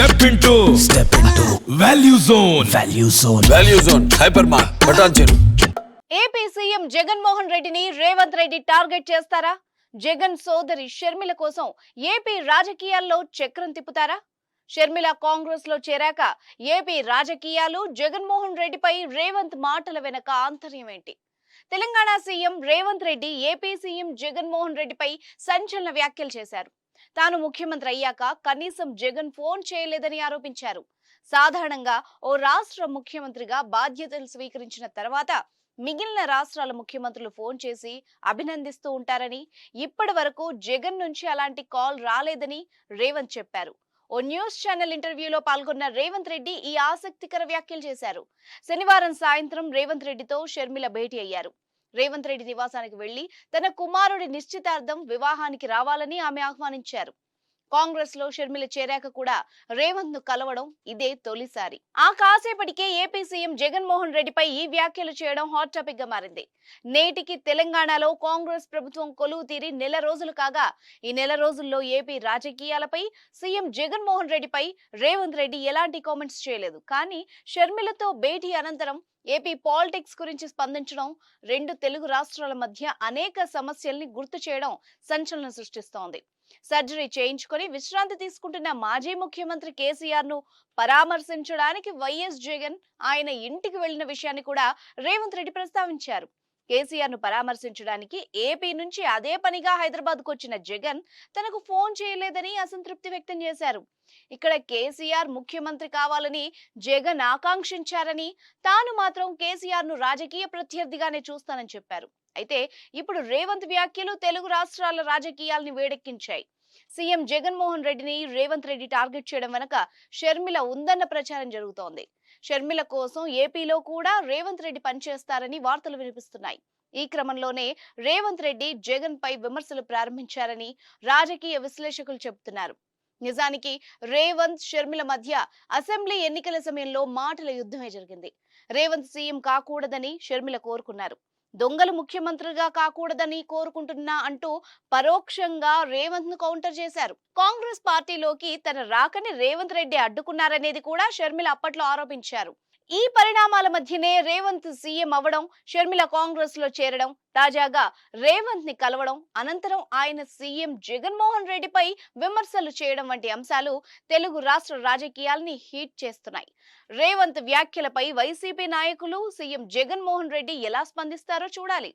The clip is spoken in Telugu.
Step into step into value zone value zone value zone hyper mart బటాన్ చెరు ఏపీ సీఎం జగన్మోహన్ రెడ్డిని రేవంత్ రెడ్డి టార్గెట్ చేస్తారా? జగన్ సోదరి షర్మిల కోసం ఏపీ రాజకీయాల్లో చక్రం తిప్పుతారా? షర్మిల కాంగ్రెస్లో చేరాక ఏపీ రాజకీయాలు జగన్మోహన్ రెడ్డిపై రేవంత్ మాటల వెనక ఆంతర్యం ఏంటి? Telangana CM Revanth Reddy AP CM Jaganmohan రెడ్డిపై సంచలన వ్యాఖ్యలు చేశారు. తాను ముఖ్యమంత్రి అయ్యాక కనీసం జగన్ ఫోన్ చేయలేదని ఆరోపించారు. సాధారణంగా ఓ రాష్ట్ర ముఖ్యమంత్రిగా బాధ్యతలు స్వీకరించిన తర్వాత మిగిలిన రాష్ట్రాల ముఖ్యమంత్రులు ఫోన్ చేసి అభినందిస్తూ ఉంటారని ఇప్పటి వరకు జగన్ నుంచి అలాంటి కాల్ రాలేదని రేవంత్ చెప్పారు. ఓ న్యూస్ ఛానల్ ఇంటర్వ్యూలో పాల్గొన్న రేవంత్ రెడ్డి ఈ ఆసక్తికర వ్యాఖ్యలు చేశారు. శనివారం సాయంత్రం రేవంత్ రెడ్డితో షర్మిల భేటీ అయ్యారు. రేవంత్ రెడ్డి నివాసానికి వెళ్ళి తన కుమారుడి నిశ్చితార్థం వివాహానికి రావాలని ఆమె ఆహ్వానించారు. కాంగ్రెస్లో షర్మిల చేరాక కూడా రేవంత్ను కలవడం ఇదే తొలిసారి. ఆ కాసేపటికే ఏపీ సీఎం జగన్మోహన్ రెడ్డిపై ఈ వ్యాఖ్యలు చేయడం హాట్ టాపిక్గా మారింది. నేటికి తెలంగాణలో కాంగ్రెస్ ప్రభుత్వం కొలువు తీరి నెల రోజులు కాగా ఈ నెల రోజుల్లో ఏపీ రాజకీయాలపై సీఎం జగన్మోహన్ రెడ్డిపై రేవంత్ రెడ్డి ఎలాంటి కామెంట్స్ చేయలేదు. కానీ షర్మిలతో భేటీ అనంతరం ఏపీ పాలిటిక్స్ గురించి స్పందించడం రెండు తెలుగు రాష్ట్రాల మధ్య అనేక సమస్యల్ని గుర్తు చేయడం సంచలనం సృష్టిస్తోంది. సర్జరీ చేయించుకుని విశ్రాంతి తీసుకుంటున్న మాజీ ముఖ్యమంత్రి కేసీఆర్ను పరామర్శించడానికి వైఎస్ జగన్ ఆయన ఇంటికి వెళ్ళిన విషయాన్ని కూడా రేవంత్ రెడ్డి ప్రస్తావించారు. కేసీఆర్ను పరామర్శించడానికి ఏపీ నుంచి అదే పనిగా హైదరాబాద్కు వచ్చిన జగన్ తనకు ఫోన్ చేయలేదని అసంతృప్తి వ్యక్తం చేశారు. ఇక్కడ కేసీఆర్ ముఖ్యమంత్రి కావాలని జగన్ ఆకాంక్షించారని తాను మాత్రం కేసీఆర్ను రాజకీయ ప్రత్యర్థిగానే చూస్తానని చెప్పారు. అయితే ఇప్పుడు రేవంత్ వ్యాఖ్యలు తెలుగు రాష్ట్రాల రాజకీయాల్ని వేడెక్కించాయి. సీఎం జగన్మోహన్ రెడ్డిని రేవంత్ రెడ్డి టార్గెట్ చేయడం వెనక షర్మిల ఉందన్న ప్రచారం జరుగుతోంది. షర్మిల కోసం ఏపీలో కూడా రేవంత్ రెడ్డి పనిచేస్తారని వార్తలు వినిపిస్తున్నాయి. ఈ క్రమంలోనే రేవంత్ రెడ్డి జగన్ పై విమర్శలు ప్రారంభించారని రాజకీయ విశ్లేషకులు చెబుతున్నారు. నిజానికి రేవంత్ షర్మిల మధ్య అసెంబ్లీ ఎన్నికల సమయంలో మాటల యుద్ధమే జరిగింది. రేవంత్ సీఎం కాకూడదని షర్మిల కోరుకున్నారు. దొంగలు ముఖ్యమంత్రిగా కాకూడదని కోరుకుంటున్నా అంటూ పరోక్షంగా రేవంత్ను కౌంటర్ చేశారు. కాంగ్రెస్ పార్టీలోకి తన రాకని రేవంత్ రెడ్డి అడ్డుకున్నారనేది కూడా షర్మిల అప్పట్లో ఆరోపించారు. ఈ పరిణామాల మధ్యనే రేవంత్ సీఎం అవ్వడం షర్మిల కాంగ్రెస్లో చేరడం తాజాగా రేవంత్ని కలవడం అనంతరం ఆయన సీఎం జగన్మోహన్ రెడ్డిపై విమర్శలు చేయడం వంటి అంశాలు తెలుగు రాష్ట్ర రాజకీయాల్ని హీట్ చేస్తున్నాయి. రేవంత్ వ్యాఖ్యలపై వైసీపీ నాయకులు సీఎం జగన్మోహన్ రెడ్డి ఎలా స్పందిస్తారో చూడాలి.